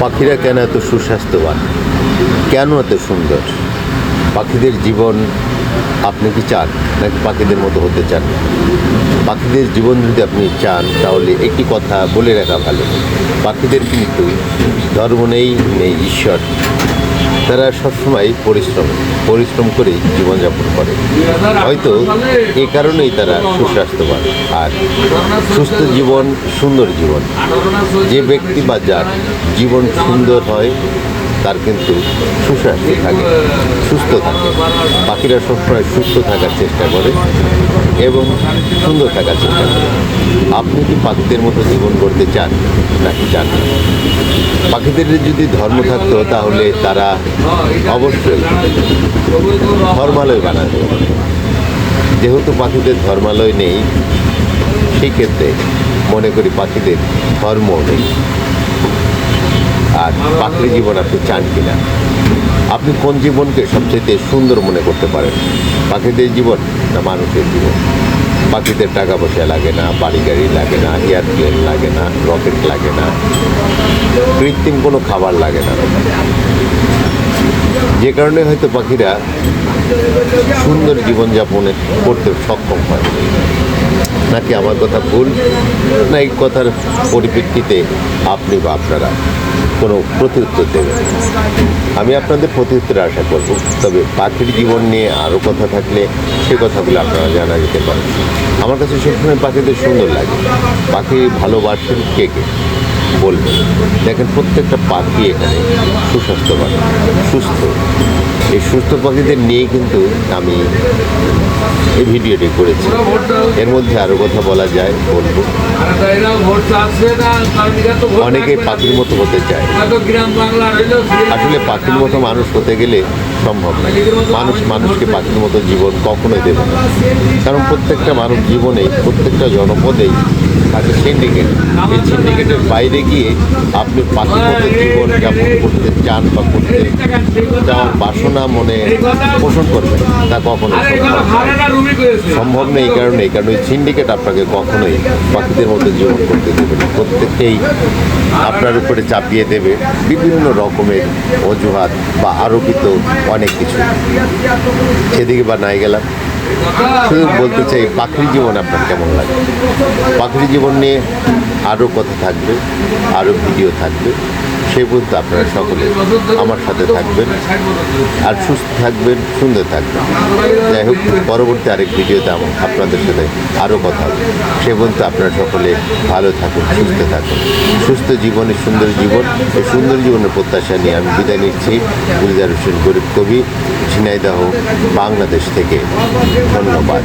পাখিরা কেন এত সুস্বাস্থ্যবান? কেন এত সুন্দর? পাখিদের জীবন আপনি কি চান? নাকি পাখিদের মতো হতে চান? পাখিদের জীবন যদি আপনি চান, তাহলে একটি কথা বলে রাখা ভালো। পাখিদের কিন্তু ধর্ম নেই নেই ঈশ্বর। তারা সবসময় পরিশ্রম পরিশ্রম করেই জীবনযাপন করে। হয়তো এ কারণেই তারা সুস্বাস্থ্যবান আর সুস্থ জীবন, সুন্দর জীবন। যে ব্যক্তি বা যার জীবন সুন্দর হয় তার কিন্তু সুস্বাস্থ্য থাকে, সুস্থ থাকে। পাখিরা সবসময় সুস্থ থাকার চেষ্টা করে এবং সুন্দর থাকার চেষ্টা করে। আপনি কি পাখিদের মতো জীবন করতে চান? নাকি চান পাখিদের যদি ধর্ম থাকতো, তাহলে তারা অবশ্যই ধর্মালয় বানাতো। যেহেতু পাখিদের ধর্মালয় নেই সেক্ষেত্রে মনে করি পাখিদের ধর্ম নেই। আর পাখির জীবন আপনি চান কিনা? আপনি কোন জীবনকে সবচেয়ে সুন্দর মনে করতে পারেন? পাখিদের জীবন না মানুষের জীবন? পাখিদের টাকা পয়সা লাগে না, বাড়ি গাড়ি লাগে না, এয়ারপ্লেন লাগে না, রকেট লাগে না, কৃত্রিম কোনো খাবার লাগে না। যে কারণে হয়তো পাখিরা সুন্দর জীবনযাপনে করতে সক্ষম হয়। নাকি আমার কথা ভুল? না, এই কথার পরিপ্রেক্ষিতে আপনি বা আপনারা কোনো প্রত্যুত্তর দেবে আমি আপনাদের প্রত্যুত্তর আশা করব। তবে পাখির জীবন নিয়ে আরও কথা থাকলে সে কথাগুলো আপনারা জানা যেতে পারেন আমার কাছে সবসময় পাখিদের সুন্দর লাগে। পাখি ভালোবাসেন কে কে? বলবেন। দেখেন, প্রত্যেকটা পাখি এখানে সুস্বাস্থ্যবান, সুস্থ। এই সুস্থ পাখিদের নিয়ে কিন্তু আমি এই ভিডিওটি করেছি। এর মধ্যে আরও কথা বলা যায়, বলব। অনেকে পাখির মতো হতে চায়। আসলে পাখির মতো মানুষ হতে গেলে সম্ভব না। মানুষ মানুষকে পাখির মতো জীবন কখনোই দেবে না। কারণ প্রত্যেকটা মানব জীবনে প্রত্যেকটা জনপদেই থাকে সিন্ডিকেট এই সিন্ডিকেটের বাইরে গিয়ে আপনি পাখির মতো জীবন যাপন করতে চান বা করতে যাওয়ার বাসনা মনে পোষণ করবেন? তা কখনো সম্ভব নেই এই কারণে এই কারণে সিন্ডিকেট আপনাকে কখনোই পাখিদের মতো জীবন করতে দেবে না। প্রত্যেককেই আপনার উপরে চাপিয়ে দেবে। বিভিন্ন রকমের অজুহাত বা আরোপিত অনেক কিছু। সেদিকে বা নাই গেলাম। শুধু বলতে চাই, পাখির জীবন আপনার কেমন লাগে? পাখির জীবন নিয়ে আরও কথা থাকবে, আরও ভিডিও থাকবে। সে পর্যন্ত আপনারা সকলে আমার সাথে থাকবেন। আর সুস্থ থাকবেন, সুন্দর থাকবেন। যাই হোক, পরবর্তী আরেক ভিডিওতে আমার আপনাদের সাথে আরও কথা হবে। সে পর্যন্ত আপনারা সকলে ভালো থাকুন, সুস্থ থাকুন। সুস্থ জীবনে সুন্দর জীবন, এই সুন্দর জীবনের প্রত্যাশা নিয়ে আমি বিদায় নিচ্ছি। গুলজার হোসেন গরিব কবি, ঝিনাইদাহ, বাংলাদেশ থেকে। ধন্যবাদ।